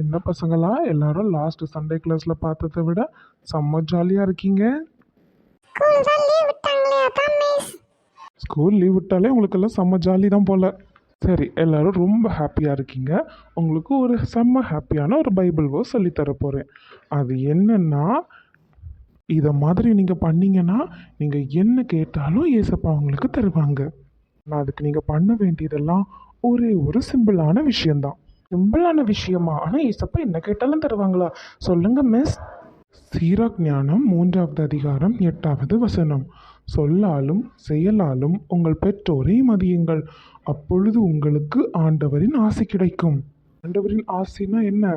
என்ன பசங்களா? எல்லாரும் லாஸ்ட் சண்டே கிளாஸில் பார்த்ததை விட செம்ம ஜாலியாக இருக்கீங்க. ஸ்கூல் லீவ் விட்டாலே உங்களுக்கெல்லாம் செம்ம ஜாலி தான் போல். சரி எல்லாரும் ரொம்ப ஹாப்பியாக இருக்கீங்க. உங்களுக்கு ஒரு செம்ம ஹாப்பியான ஒரு பைபிள் வேர்ஸ் சொல்லித்தர போகிறேன் அது என்னன்னா இதை மாதிரி நீங்கள் பண்ணீங்கன்னா நீங்கள் என்ன கேட்டாலும் ஏசப்பா உங்களுக்கு தருவாங்க. நான் அதுக்கு நீங்கள் பண்ண வேண்டியதெல்லாம் ஒரே ஒரு சிம்பிளான விஷயம்தான். சிம்பிளான விஷயமா? ஆனால் ஏசப்பா என்ன கேட்டாலும் தருவாங்களா? சொல்லுங்க மிஸ் சீராக் ஞானம் மூன்றாவது அதிகாரம் எட்டாவது வசனம். சொல்லாலும் செயலாலும் உங்கள் பெற்றோரை மதியுங்கள். அப்பொழுது உங்களுக்கு ஆண்டவரின் ஆசை கிடைக்கும். ஆண்டவரின் ஆசைனா என்ன?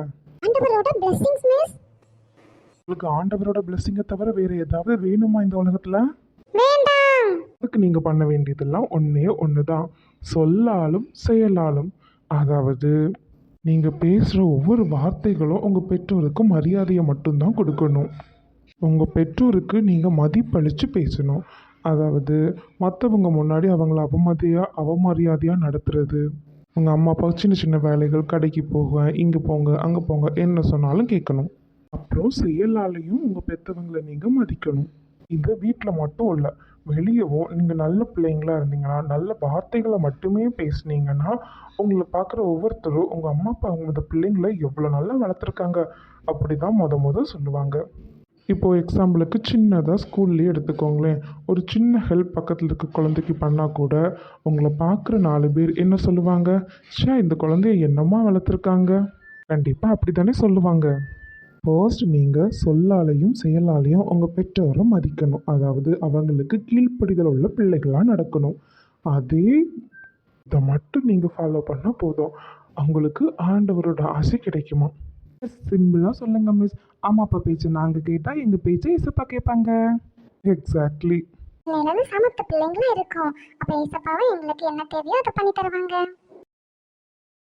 உங்களுக்கு ஆண்டவரோட பிளெஸ்ஸிங்கை தவிர வேற ஏதாவது வேணுமா இந்த உலகத்தில்? அதுக்கு நீங்கள் பண்ண வேண்டியதெல்லாம் ஒன்றே ஒன்று தான் சொல்லாலும் செயலாலும். அதாவது நீங்கள் பேசுகிற ஒவ்வொரு வார்த்தைகளும் உங்கள் பெற்றோருக்கு மரியாதையை மட்டும்தான் கொடுக்கணும். உங்கள் பெற்றோருக்கு நீங்கள் மதிப்பளித்து பேசணும். அதாவது மற்றவங்க முன்னாடி அவங்கள அவமதியாக அவமரியாதையாக நடத்துறது. உங்கள் அம்மா அப்பா சின்ன சின்ன வேலைகள் கடைக்கு போக இங்கே போங்க அங்கே போங்க என்ன சொன்னாலும் கேட்கணும். அப்புறம் செயலாலையும் உங்கள் பெற்றவங்களை நீங்கள் மதிக்கணும். இது வீட்டில் மட்டும் இல்லை வெளியவும் நீங்கள் நல்ல பிள்ளைங்களா இருந்தீங்கன்னா நல்ல வார்த்தைகளை மட்டுமே பேசுனீங்கன்னா உங்களை பார்க்குற ஒவ்வொருத்தரும் உங்கள் அம்மா அப்பா உங்களோட பிள்ளைங்களை எவ்வளோ நல்லா வளர்த்துருக்காங்க அப்படி தான் மொத மொதல் சொல்லுவாங்க இப்போது எக்ஸாம்பிளுக்கு சின்னதாக ஸ்கூல்லேயே எடுத்துக்கோங்களேன். ஒரு சின்ன ஹெல்ப் பக்கத்தில் இருக்க குழந்தைக்கு பண்ணால் கூட உங்களை பார்க்குற நாலு பேர் என்ன சொல்லுவாங்க? ஷே இந்த குழந்தைய என்னம்மா வளர்த்துருக்காங்க? கண்டிப்பாக அப்படி தானே சொல்லுவாங்க. ஃபர்ஸ்ட் நீங்கள் சொல்லாலையும் செயலாலையும் உங்கள் பெற்றோரை மதிக்கணும். அதாவது அவங்களுக்கு கீழ்ப்படிதல் உள்ள பிள்ளைகளாக நடக்கணும். அதே இதை மட்டும் நீங்கள் ஃபாலோ பண்ணால் போதும். அவங்களுக்கு ஆண்டவரோட ஆசை கிடைக்குமா? சிம்பிளாக சொல்லுங்க மிஸ் அம்மா அப்பா பேச்சு நாங்கள் கேட்டால் எங்கள் பேச்சை இசப்பா கேட்பாங்க. எக்ஸாக்ட்லி சமத்த பிள்ளைங்களா இருக்கும். அப்ப ஏசப்பாவை எங்களுக்கு என்ன தேவையோ அதை பண்ணி தருவாங்க.